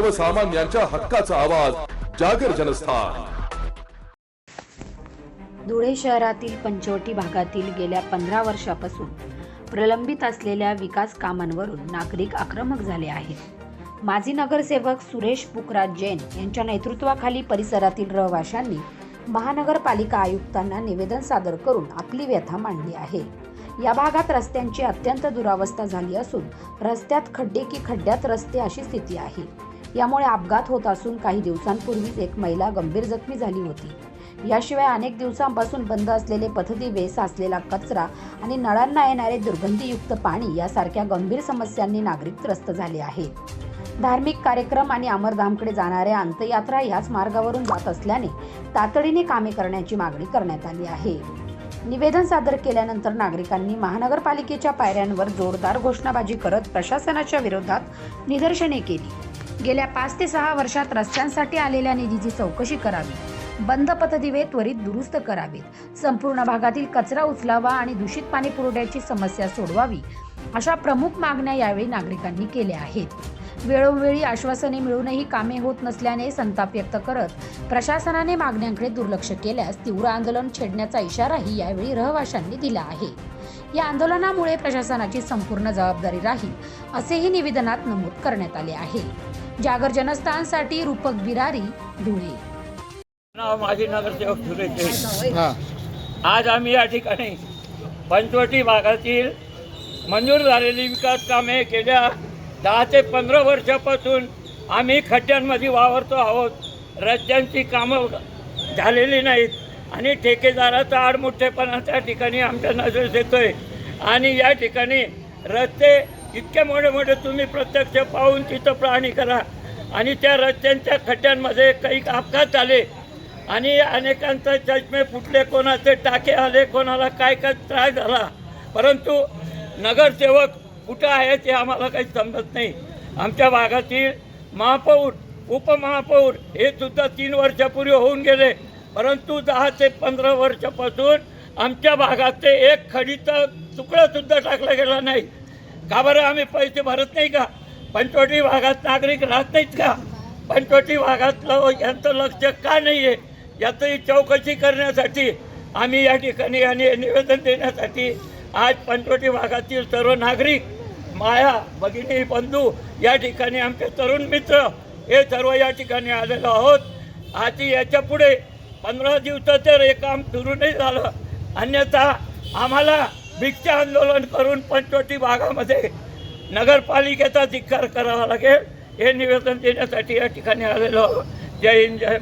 सर्वसामान्यांच्या हक्काचा आवाज जागर जनस्थान. धुळे शहरातील पंचवटी भागातील गेल्या पंधरा वर्षापासून प्रलंबित असलेल्या विकास कामांवरून नागरिक आक्रमक झाले आहेत. माजी नगरसेवक सुरेश पुखराज जैन यांच्या नेतृत्वाखाली परिसरातील रहिवाशांनी महानगरपालिका आयुक्तांना निवेदन सादर करून आपली व्यथा मांडली आहे. या भागात रस्त्यांची अत्यंत दुरावस्था झाली असून रस्त्यात खड्डे की खड्ड्यात रस्ते अशी स्थिती आहे. यामुळे अपघात होत असून काही दिवसांपूर्वीच एक महिला गंभीर जखमी झाली होती. याशिवाय अनेक दिवसांपासून बंद असलेले पथदिवे साचलेला कचरा आणि नळांना येणारे दुर्गंधीयुक्त पाणी यासारख्या गंभीर समस्यांनी नागरिक त्रस्त झाले आहेत धार्मिक कार्यक्रम आणि अमरधामकडे जाणाऱ्या अंत्ययात्रा याच मार्गावरून जात असल्याने तातडीने कामे करण्याची मागणी करण्यात आली आहे. निवेदन सादर केल्यानंतर नागरिकांनी महानगरपालिकेच्या पायऱ्यांवर जोरदार घोषणाबाजी करत प्रशासनाच्या विरोधात निदर्शने केली. गेल्या पाच ते सहा वर्षात रस्त्यांसाठी आलेल्या निधीची चौकशी करावी. बंद पथदिवे त्वरित दुरुस्त करावेत. संपूर्ण भागातील कचरा उचलावा आणि दूषित पाणी पुरवठ्याची समस्या सोडवावी अशा प्रमुख मागण्या यावेळी नागरिकांनी केल्या आहेत. वेळोवेळी आश्वासने मिळूनही कामे होत नसल्याने संताप व्यक्त करत प्रशासनाने मागण्यांकडे दुर्लक्ष केल्यास तीव्र आंदोलन छेडण्याचा इशाराही यावेळी रहवाशांनी दिला आहे. या आंदोलनामुळे प्रशासनाची संपूर्ण जबाबदारी राहील असेही निवेदनात नमूद करण्यात आले आहे. जागर जनस्थानसाठी रूपक बिरारी धुळे. नाव माजी नगरसेवक आज आम्ही या ठिकाणी पंचवटी भागातील मंजूर झालेली विकास कामे गेल्या दहा ते पंधरा वर्षापासून आम्ही खड्ड्यांमध्ये वावरतो आहोत. रस्त्यांची कामं झालेली नाहीत आणि ठेकेदाराचा आडमुठ्ठेपणा त्या ठिकाणी आमच्या नजरेस येतोय. आणि या ठिकाणी रस्ते इतके मोठे मोठे तुम्ही प्रत्यक्ष पाहून तिथं प्राणी करा. आणि त्या रस्त्यांच्या खड्ड्यांमध्ये काही अपघात आले आणि अनेकांचे चष्मे फुटले कोणाचे टाके आले कोणाला काय काय त्रास झाला. परंतु नगरसेवक कुठं आहे ते आम्हाला काही समजत नाही. आमच्या भागातील महापौर उपमहापौर हे सुद्धा तीन वर्षापूर्वी होऊन गेले. परंतु दहा ते पंधरा वर्षापासून आमच्या भागात ते एक खडीचा तुकडा सुद्धा टाकला गेला नाही. का बरं आम्ही पैसे भरत नाही का? पंचवटी भागात नागरिक राहत नाहीत का? पंचवटी भागातलं यांचं लक्ष का नाही आहे याचंही चौकशी करण्यासाठी आम्ही या ठिकाणी आणि निवेदन देण्यासाठी आज पंचवटी भागातील सर्व नागरिक माया भगिनी बंधू या ठिकाणी आमचे तरुण मित्र हे सर्व या ठिकाणी आलेलो आहोत. आधी याच्यापुढे पंधरा दिवसाचं हे काम सुरू नाही झालं. अन्यथा आम्हाला भिक्षा आंदोलन करून पंचवटी भागामध्ये नगरपालिकेचा धिक्कार करावा लागेल हे निवेदन देण्यासाठी या ठिकाणी आलेलो जय हिंद जय